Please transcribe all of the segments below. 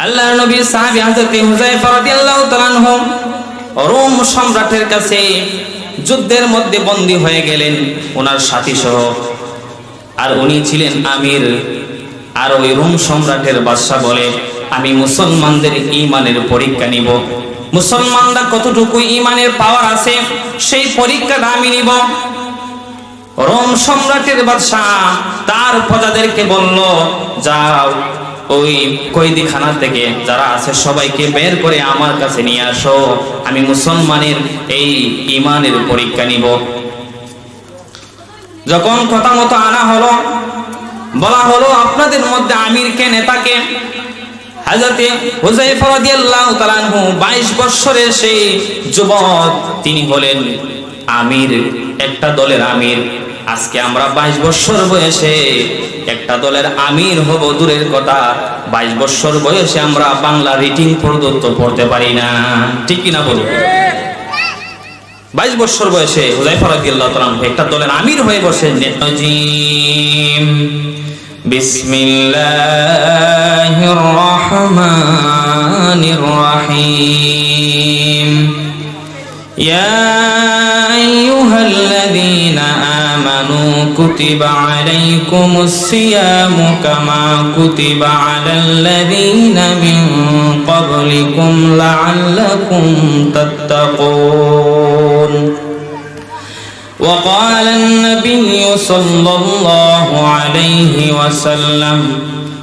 আল্লাহ নবী সাহাবী হযরত হুযায়ফা রাদিয়াল্লাহু তাআলা আনহু রোম সম্রাটের কাছে যুদ্ধের মধ্যে বন্দী হয়ে গেলেন ওনার সাথী সহ। আর উনি ছিলেন আমির। আর ওই রোম সম্রাটের বাদশা বলে, আমি মুসলমানদের ইমানের পরীক্ষা নিব। মুসলমানরা কতটুকু ইমানের পাওয়ার আছে, সেই পরীক্ষাটা আমি নিব। রোম সম্রাটের বাদশা তার প্রজাদেরকে বলল, যাও ওই কয়েদিখানা থেকে যারা আছে, সবাইকে বের করে আমার কাছে নিয়ে আসো। আমি মুসলমানের এই ইমানের পরীক্ষা নিব। যখন কথা মতো আনা হলো, বলা হলো, আপনাদের মধ্যে আমির কে, নেতাকে? হাজরতে হুজাইফা রাদিয়াল্লাহু তাআলা আনহু 22 বছরের সেই যুবক, তিনি হলেন আমির, একটা দলের আমির। আজকে আমরা 22 বছর বয়সে একটা দলের আমির হব, দূরের কথা। 22 বছর বয়সে আমরা বাংলা রিটিং প্রদত্ত পড়তে পারি না। ঠিক কি না বলুন? বাইশ বছর বয়সে হুজাইফা রাদিয়াল্লাহু তাআলা একটা দলের আমির হয়ে বসেন বিসমিল্লাহির রহমানির রহিম। يا كتب عليكم الصيام كما كتب على الذين من قبلكم لعلكم تتقون. وقال النبي صلى الله عليه وسلم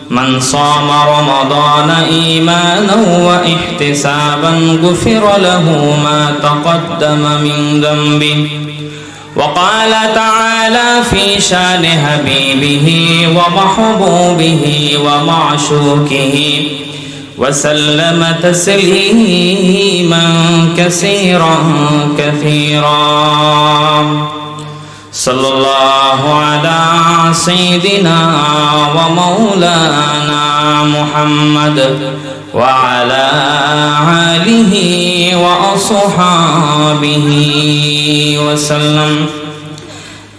من صام رمضان إيمانا وإحتسابا غفر له ما تقدم من ذنبه وقال تعالى في شان حبيبه ومحبوبه ومعشوقه وسلم تسليما كثيرا كثيرا. صلى الله على سيدنا ومولانا محمد. وعلى آله وأصحابه وسلم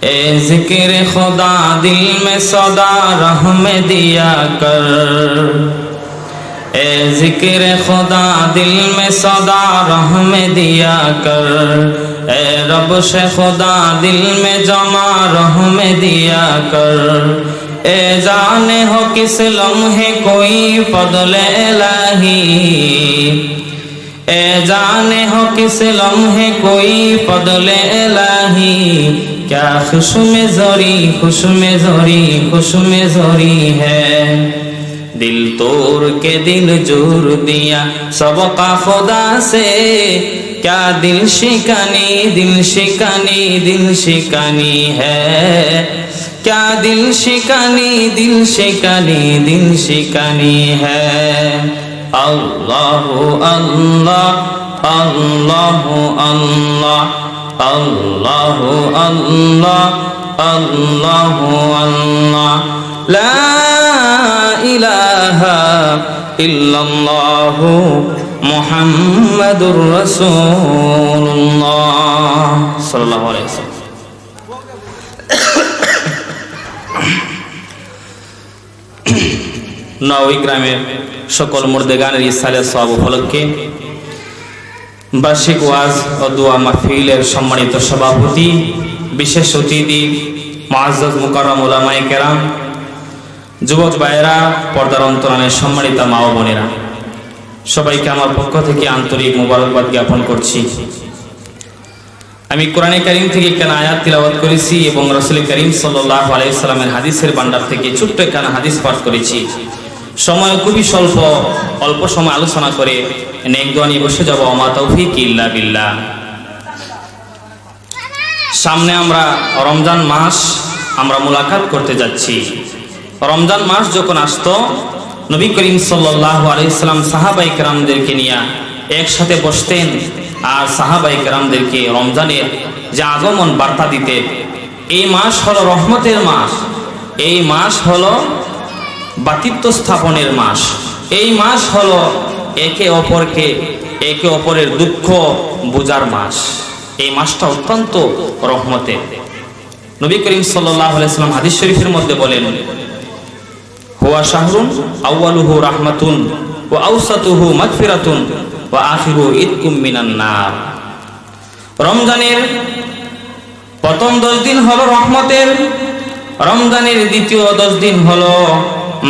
اے ذکر خدا دل میں صدا رحم دیا کر اے ذکر خدا دل میں صدا رحم دیا کر اے رب سے خدا دل میں جمع رحم دیا کر ए जान हो किस लम्हे कोई फदल इलाही ए जान हो किस लम्हे कोई फदल इलाही क्या खुश में जोरी खुश में जोरी खुश में जोरी है दिल तोड़ के दिल जोर दिया सबका खुदा से क्या दिल शिकानी दिल शिकानी दिल शिकानी है क्या दिल शिकानी दिल शिकानी दिल शिकानी है अल्लाह अल्लाह अल्लाह अल्लाह अल्लाह अल्लाह अल्लाह अल्लाह ला इलाहा ইল্লাল্লাহু মুহাম্মাদুর রাসূলুল্লাহ সাল্লাল্লাহু আলাইহি নওই গ্রামের সকল মুর্দে গানের ইসালে সব উপলক্ষে। বার্ষিক ওয়াজ ও দোয়া মাহফিলের সম্মানিত সভাপতি, বিশেষ অতিথি মহাজ মুকাররম ওলামায়ে কেরাম, যুবক ভাইয়েরা, পর্দার অন্তরানের সম্মানিত মা ও বোনেরা, সবাইকে আমার পক্ষ থেকে আন্তরিক মোবারকবাদ জ্ঞাপন করছি। আমি কোরআনে করিম থেকে একখানা আয়াত তিলাওয়াত করেছি এবং রসুল করিম সাল্লাহ আলাইসাল্লামের হাদিসের ভান্ডার থেকে ছোট্ট একখানা হাদিস পাঠ করেছি। সময় খুবই স্বল্প, অল্প সময় আলোচনা করে নেক নিয়ে বসে যাব অমা তৌফিক ইল্লা বিল্লাহ। সামনে আমরা রমজান মাস, আমরা মোলাকাত করতে যাচ্ছি। রমজান মাস যখন আসতো, নবী করিম সাল্লাহ আলাইসাল্লাম সাহাবাই কেরামদেরকে নিয়ে একসাথে বসতেন আর সাহাবাই কেরামদেরকে রমজানের যে আগমন বার্তা দিতেন। এই মাস হলো রহমতের মাস। এই মাস হলো বাতিত্ব স্থাপনের মাস। এই মাস হলো একে অপরকে একে অপরের দুঃখ বোঝার মাস। এই মাসটা অত্যন্ত রহমতের। নবী করিম আলাইসাল্লাম হাদিস শরীফের মধ্যে বলেন, হুয়া শাহরুন আউয়ালুহু রাহমাতুন ওয়া আওসাতুহু মাগফিরাতুন ওয়া আখিরু ইতকুম মিনান নার। রমজানের প্রথম দশ দিন হলো রহমতের। রমজানের দ্বিতীয় দশ দিন হলো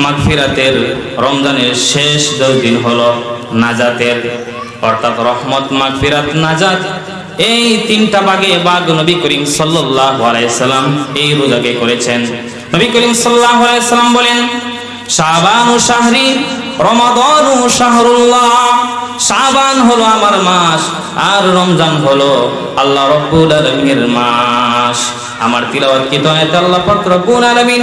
মাগফিরাতের রমজানের শেষ দশ দিন হলো নাজাতের। অর্থাৎ রহমত, মাগফিরাত, নাজাত, এই তিনটা ভাগে বাগ নবী করিম সাল্লাল্লাহু আলাইহি এই রোজাকে করেছেন। নবী করিম সাল্লাল্লাহু আলাইহি সাল্লাম বলেন, শাবানু শাহরি, রমাদানু শাহরুল্লাহ, শাবান হলো আমার মাস আর রমজান হলো আল্লাহ রব্বুল আলামিনের মাস। আমার তিলাওয়াত কি তো আল্লাহ পাক রব্বুল আলামিন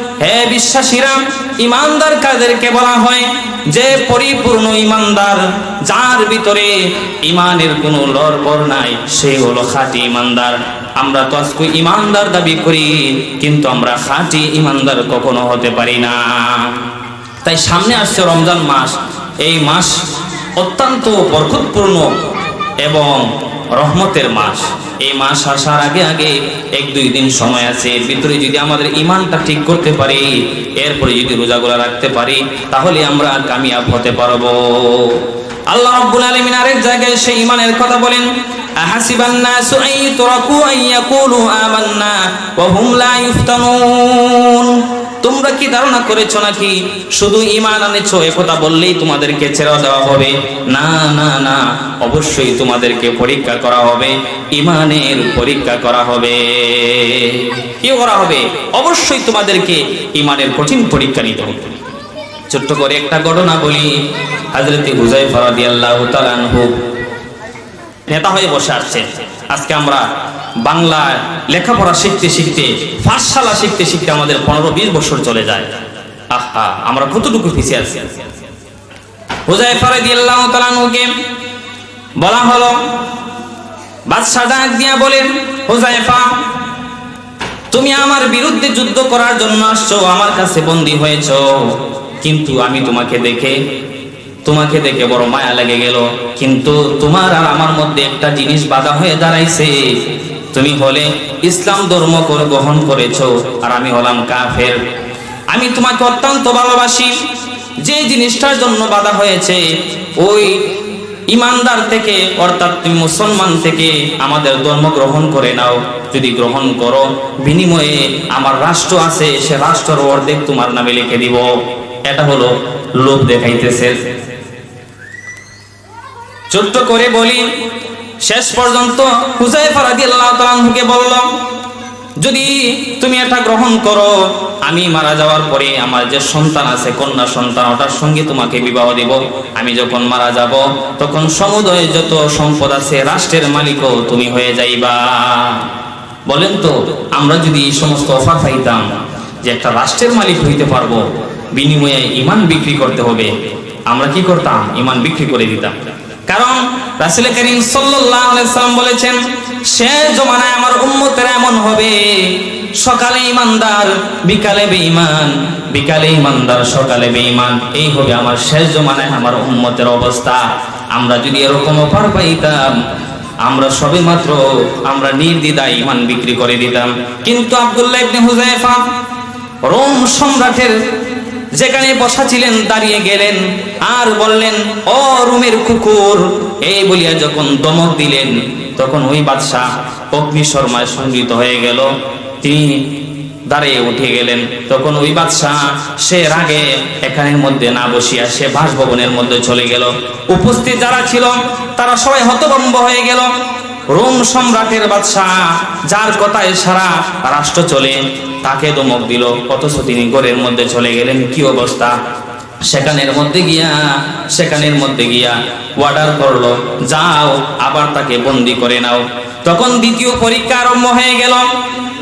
হে বিশ্বাসীরা, ইমানদার কাদেরকে বলা হয় যে পরিপূর্ণ ইমানদার, যার ভিতরে ইমানের কোনো লড়বড় নাই, সে হলো খাঁটি ইমানদার। আমরা তো আজকে ইমানদার দাবি করি, কিন্তু আমরা খাঁটি ইমানদার কখনো হতে পারি না। তাই সামনে আসছে রমজান মাস। এই মাস অত্যন্ত বরকতপূর্ণ এবং রহমতের মাস। এই মাস আসার আগে আগে এক দুই দিন সময় আছে। এর ভিতরে যদি আমাদের ইমানটা ঠিক করতে পারি, এরপরে যদি রোজাগুলো রাখতে পারি, তাহলে আমরা কামিয়াব হতে পারব। আল্লাহ রাব্বুল আলামিন আরেক জায়গায় সেই ইমানের কথা বলেন আন ইউতরাকু আন ইয়াকুলু আমান্না ওয়া হুম লা ইফতানুন। তোমরা কি ধারণা করেছ নাকি? শুধু ইমান আনেছো একথা বললেই তোমাদেরকে ছেড়ে দেওয়া হবে। না না না, অবশ্যই তোমাদেরকে পরীক্ষা করা হবে। ইমানের পরীক্ষা করা হবে। কি করা হবে? অবশ্যই তোমাদেরকে ইমানের কঠিন পরীক্ষা নিতে হবে। ছোট্ট করে একটা ঘটনা বলি। হাজরতে হুজাইফা রাদিয়াল্লাহু তাআলা আনহু নেতা হয়ে বসে আসছেন। আজকে আমরা বাংলা লেখাপড়া শিখতে শিখতে পাঠশালা শিখতে শিখতে আমাদের পনেরো বিশ বছর চলে যায়। আহা, আমরা কতটুকু পিছিয়ে আছি? বলা হলো, বাদশাহ তুমি আমার বিরুদ্ধে যুদ্ধ করার জন্য আসছো, আমার কাছে বন্দী হয়েছো। কিন্তু আমি তোমাকে দেখে তোমাকে দেখে বড় মায়া লেগে গেল। কিন্তু তোমার আর আমার মধ্যে একটা জিনিস বাধা হয়ে দাঁড়াইছে। তুমি হলে ইসলাম ধর্ম গ্রহণ করেছ আর আমি হলাম কাফের। আমি তোমাকে অত্যন্ত ভালোবাসি। যে জিনিসটার জন্য বাধা হয়েছে, ওই ইমানদার থেকে, অর্থাৎ তুমি মুসলমান থেকে আমাদের ধর্ম গ্রহণ করে নাও। যদি গ্রহণ করো, বিনিময়ে আমার রাষ্ট্র আছে, সে রাষ্ট্রের অর্ধেক তোমার নামে লিখে দিব। এটা হলো লোভ দেখাইতেছে। ছোট্ট করে বলি শেষ পর্যন্ত হুজাইফা রাদিয়াল্লাহু তাআলা আনহুকে বলল, যদি তুমি এটা গ্রহণ করো, আমি মারা যাওয়ার পরে আমার যে সন্তান আছে, কন্যা সন্তান, ওটার সঙ্গে তোমাকে বিবাহ দিব। আমি যখন মারা যাব, তখন সমুদয় যত সম্পদ আছে, রাষ্ট্রের মালিকও তুমি হয়ে যাইবা। বলেন তো, আমরা যদি এই সমস্ত অফার পাইতাম যে একটা রাষ্ট্রের মালিক হইতে পারব, বিনিময়ে ইমান বিক্রি করতে হবে, আমরা কি করতাম? ইমান বিক্রি করে দিতাম। কারণ রাসুল করিম সাল্লাম বলেছেন শেষ জমানায় আমার উম্মতেরা এমন হবে, সকালে ইমানদার বিকালে বেঈমান, বিকালে ইমানদার সকালে বেঈমান, এই হবে আমার শেষ জমানায় আমার উম্মতের অবস্থা। আমরা যদি এরকম অফার পাইতাম, আমরা সবে মাত্র আমরা নির্দ্বিধায় ইমান বিক্রি করে দিতাম। কিন্তু আব্দুল্লাহ ইবনে হুজাইফা রোম সম্রাটের যেখানে বসা ছিলেন দাঁড়িয়ে গেলেন আর বললেন, ও রুমের কুকুর। এই বলিয়া যখন দমক দিলেন, তখন ওই বাদশাহ অগ্নি শর্মায় সংগৃত হয়ে গেল। তিনি দাঁড়িয়ে উঠে গেলেন। তখন ওই বাদশাহ সে রাগে এখানের মধ্যে না বসিয়া সে বাসভবনের মধ্যে চলে গেল। উপস্থিত যারা ছিল, তারা সবাই হতভম্ব হয়ে গেল। রোম সম্রাটের বাদশাহ, যার কথায় সারা রাষ্ট্র চলে। তাকে দমক দিল, অথচ তিনি ঘরের মধ্যে চলে গেলেন। কি অবস্থা? সেখানের মধ্যে গিয়া, সেখানের মধ্যে গিয়া অর্ডার করল, যাও, আবার তাকে বন্দি করে নাও। তখন দ্বিতীয় পরীক্ষা আরম্ভ হয়ে গেল।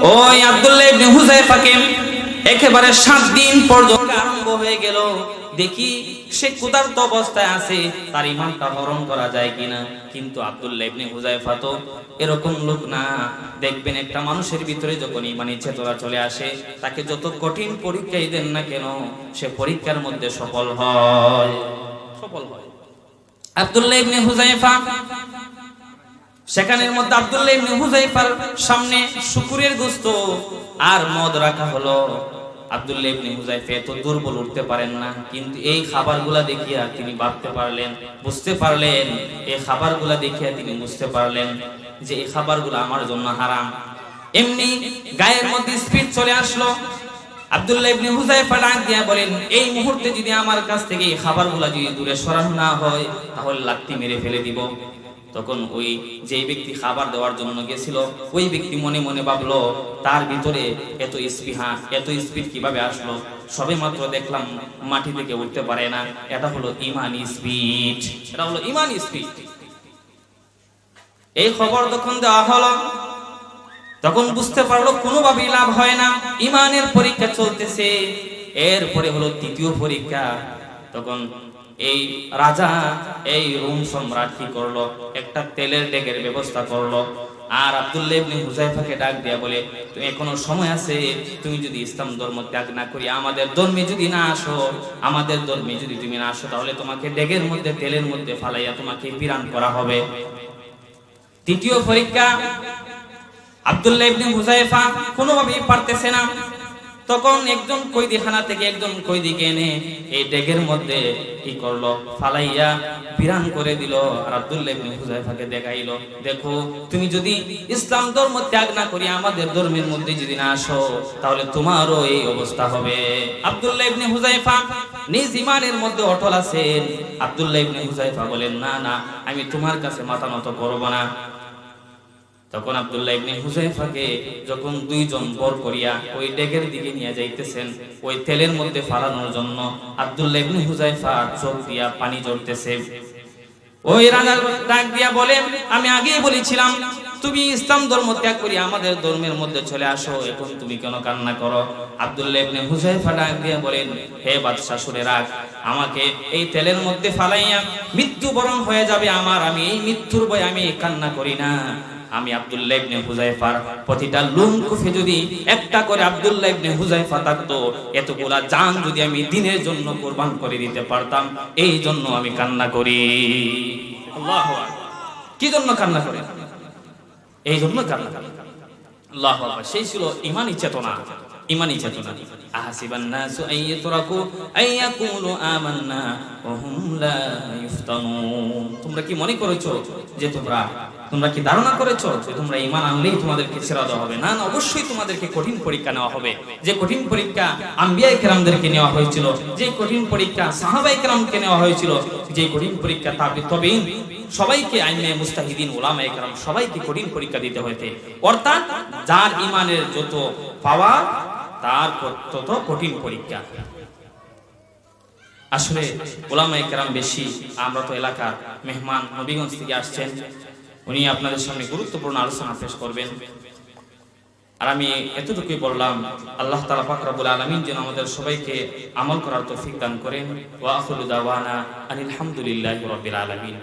ওই আব্দুল্লাহ ইবনে হুজাইফাকে একেবারে সাত দিন পর্যন্ত আরম্ভ হয়ে গেল। দেখি সে ক্ষুধার্ত অবস্থায় আছে, তার ইমানটা হরণ করা যায় কিনা। কিন্তু আব্দুল্লাহ ইবনে হুজাইফা তো এরকম লোক না। দেখবেন একটা মানুষের ভিতরে যখন ইমানি চেতনা চলে আসে, তাকে যত কঠিন পরীক্ষাই দেন না কেন, সে পরীক্ষার মধ্যে সফল হয়। সফল হয়। আব্দুল্লাহ ইবনে হুজাইফা সেখানের মধ্যে আব্দুল্লাহ হুজাইফার সামনে শুকুরের গোস্ত আর মদ রাখা হলো। আব্দুল্লাহ উঠতে পারেন না, কিন্তু এই দেখিয়া তিনি পারলেন, বুঝতে পারলেন, এই দেখিয়া তিনি বুঝতে পারলেন যে এই আমার জন্য হারাম। এমনি গায়ের মধ্যে স্পিড চলে আসলো। বলেন, এই মুহূর্তে যদি আমার কাছ থেকে এই খাবারগুলা যদি দূরে সরানো না হয়, তাহলে লাত্তি মেরে ফেলে দিব। তখন ওই যে ব্যক্তি খাবার দেওয়ার জন্য গেছিল, ওই ব্যক্তি মনে মনে ভাবলো, তার ভিতরে এত স্পৃহা এত স্পিড কীভাবে আসলো? সবে মাত্র দেখলাম মাটি থেকে উঠতে পারে না। এটা হলো ইমানি স্পিড এটা হলো ইমানি স্পিড এই খবর তখন দেওয়া হলো, তখন বুঝতে পারল কোনোভাবেই লাভ হয় না। ইমানের পরীক্ষা চলতেছে। এরপরে হলো তৃতীয় পরীক্ষা। তখন এই রাজা এই রোম সম্রাট কি করল? একটা তেলের ডেকের ব্যবস্থা করল। আর আব্দুল্লাহ ডাক দিয়া বলে তুমি এখনও সময় আছে, তুমি যদি ইসলাম ধর্ম ত্যাগ না করি, আমাদের ধর্মে যদি না আসো, আমাদের ধর্মে যদি তুমি না আসো, তাহলে তোমাকে ডেগের মধ্যে, তেলের মধ্যে ফালাইয়া তোমাকে বিরান করা হবে। তৃতীয় পরীক্ষা, আব্দুল্লাহ ইবনে হুজাইফা কোনোভাবেই পারতেছে না। তখন একজন কয়েদিখানা থেকে একজন কয়েদিকে এনে এই ডেগের মধ্যে কি করল? ফালাইয়া বিরান করে দিল আর আব্দুল্লাহ ইবনে হুজাইফাকে দেখাইলো, দেখো, তুমি যদি ইসলাম ধর্ম ত্যাগ না করি, আমাদের ধর্মের মধ্যে যদি না আসো, তাহলে তোমারও এই অবস্থা হবে। আব্দুল্লাহ ইবনে হুজাইফা নিজ ইমানের মধ্যে অটল আছেন। আব্দুল্লাহ ইবনে হুজাইফা বলেন, না না, আমি তোমার কাছে মাথা নত করব না। তখন আব্দুল্লাহ ইবনে হুজাইফাকে যখন দুইজন বর করিয়া ওই ডেকের দিকে নিয়ে যাইতেছেন, ওই তেলের মধ্যে ফালানোর জন্য আব্দুল্লাহ ইবনে হুজাইফা চোখ দিয়া পানি ঝরতেছে। ওই রাজার ডাক দিয়া বলে আমি আগেই বলেছিলাম, তুমি ইসলাম ধর্ম ত্যাগ করি আমাদের ধর্মের মধ্যে চলে আসো, এখন তুমি কেন কান্না করো? আব্দুল্লাহ ইবনে হুজাইফা ডাক দিয়া বলেন, হে বাদশা শুনে রাখ আমাকে এই তেলের মধ্যে ফালাইয়া মৃত্যুবরণ হয়ে যাবে আমার, আমি এই মৃত্যুর ভয় আমি কান্না করি না। আমি আব্দুল্লাহ ইবনে হুজাইফার প্রতিটা লুম কুফে যদি একটা করে আব্দুল্লাহ ইবনে হুজাইফা থাকতো, এতগুলা জান যদি আমি দিনের জন্য কোরবান করে দিতে পারতাম, এই জন্য আমি কান্না করি। আল্লাহু। কি জন্য কান্না করে? এই জন্য কান্না করে। আল্লাহ সেই ছিল ইমানি চেতনা। ইমানি চেতনা। আহাসিবান নাসু আন ইতরাকু, আন ইয়াকুলু আমান্না ওয়া হুম লা ইফতানুন। তোমরা কি মনে করেছ যে তোমরা তোমরা কি ধারণা করেছ যে তোমরা ঈমান আনলেই তোমাদেরকে ছেড়ে দেওয়া হবে? না অবশ্যই তোমাদেরকে কঠিন পরীক্ষা নেওয়া হবে। যে কঠিন পরীক্ষা আম্বিয়া কেরামদেরকে নেওয়া হয়েছিল, যে কঠিন পরীক্ষা সাহাবাই কেরামকে নেওয়া হয়েছিল, যে কঠিন পরীক্ষা তাবে তবেই সবাইকে আইনে মুস্তাহিদিন ওলামা একরাম সবাইকে কঠিন পরীক্ষা দিতে হয়েছে। অর্থাৎ যার ইমানের যত পাওয়া, তার তত কঠিন পরীক্ষা। আসলে ওলামা একরাম বেশি, আমরা তো এলাকার মেহমান নবীগঞ্জ থেকে আসছেন। উনি আপনাদের সামনে গুরুত্বপূর্ণ আলোচনা পেশ করবেন। আর আমি এতটুকুই বললাম, আল্লাহ তালা পাকরাবুল আলমিন যেন আমাদের সবাইকে আমল করার তৌফিক দান করেন। ওয়া আখরু দাওয়ানা আনিল রাব্বিল আলামিন।